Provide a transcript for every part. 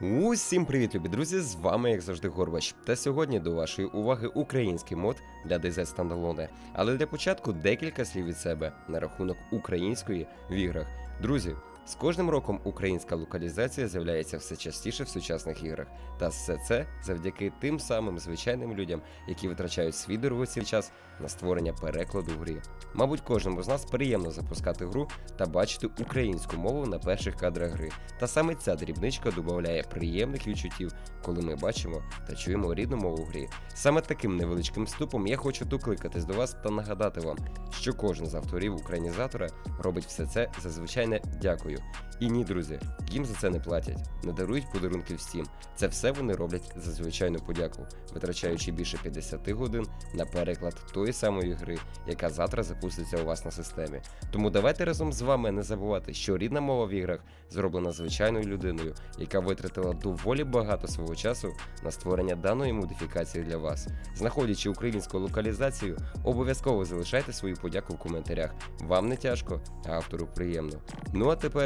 Усім привіт, любі друзі! З вами, як завжди, Горбач. Та сьогодні до вашої уваги український мод для DZ Standalone. Але для початку декілька слів від себе на рахунок української в іграх. Друзі, з кожним роком українська локалізація з'являється все частіше в сучасних іграх. Та все це завдяки тим самим звичайним людям, які витрачають свій дорогоцінний час на створення перекладу в грі. Мабуть, кожному з нас приємно запускати гру та бачити українську мову на перших кадрах гри. Та саме ця дрібничка додає приємних відчуттів, коли ми бачимо та чуємо рідну мову в грі. Саме таким невеличким вступом я хочу докликатись до вас та нагадати вам, що кожен з авторів українізатора робить все це за звичайне дякую. І ні, друзі, їм за це не платять, не дарують подарунки в Steam. Це все вони роблять за звичайну подяку, витрачаючи більше 50 годин на переклад тої самої гри, яка завтра запуститься у вас на системі. Тому давайте разом з вами не забувати, що рідна мова в іграх зроблена звичайною людиною, яка витратила доволі багато свого часу на створення даної модифікації для вас. Знаходячи українську локалізацію, обов'язково залишайте свою подяку в коментарях. Вам не тяжко, а автору приємно. Ну а тепер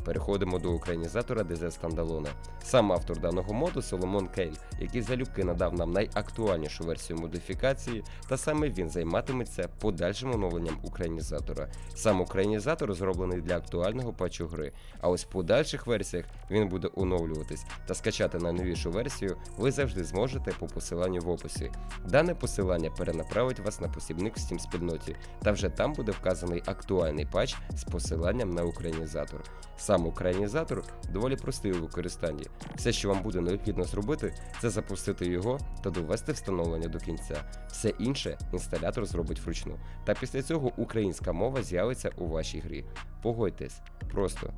переходимо до українізатора DZ Standalone. Сам автор даного моду Соломон Кейн, який залюбки надав нам найактуальнішу версію модифікації, та саме він займатиметься подальшим оновленням українізатора. Сам українізатор зроблений для актуального патчу гри, а ось в подальших версіях він буде оновлюватись та скачати найновішу версію ви завжди зможете по посиланню в описі. Дане посилання перенаправить вас на посібник в Steam спільноті, та вже там буде вказаний актуальний патч з посиланням на українізатор. Сам українізатор доволі простий у використанні. Все, що вам буде необхідно зробити, це запустити його та довести встановлення до кінця. Все інше інсталятор зробить вручну. Та після цього українська мова з'явиться у вашій грі. Погодьтесь, просто.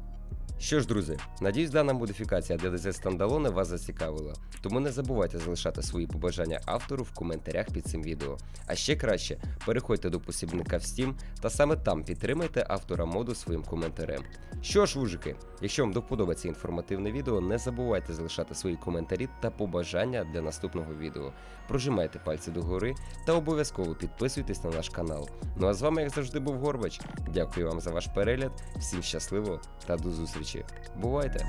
Що ж, друзі, надіюсь, дана модифікація для DZ Standalone вас зацікавила. Тому не забувайте залишати свої побажання автору в коментарях під цим відео. А ще краще переходьте до посібника в Steam та саме там підтримайте автора моду своїм коментарем. Що ж, вужики, якщо вам до вподоби це інформативне відео, не забувайте залишати свої коментарі та побажання для наступного відео. Прожимайте пальці догори та обов'язково підписуйтесь на наш канал. Ну а з вами, як завжди, був Горбач. Дякую вам за ваш перегляд, всім щасливо та до зустрічі. Бувайте!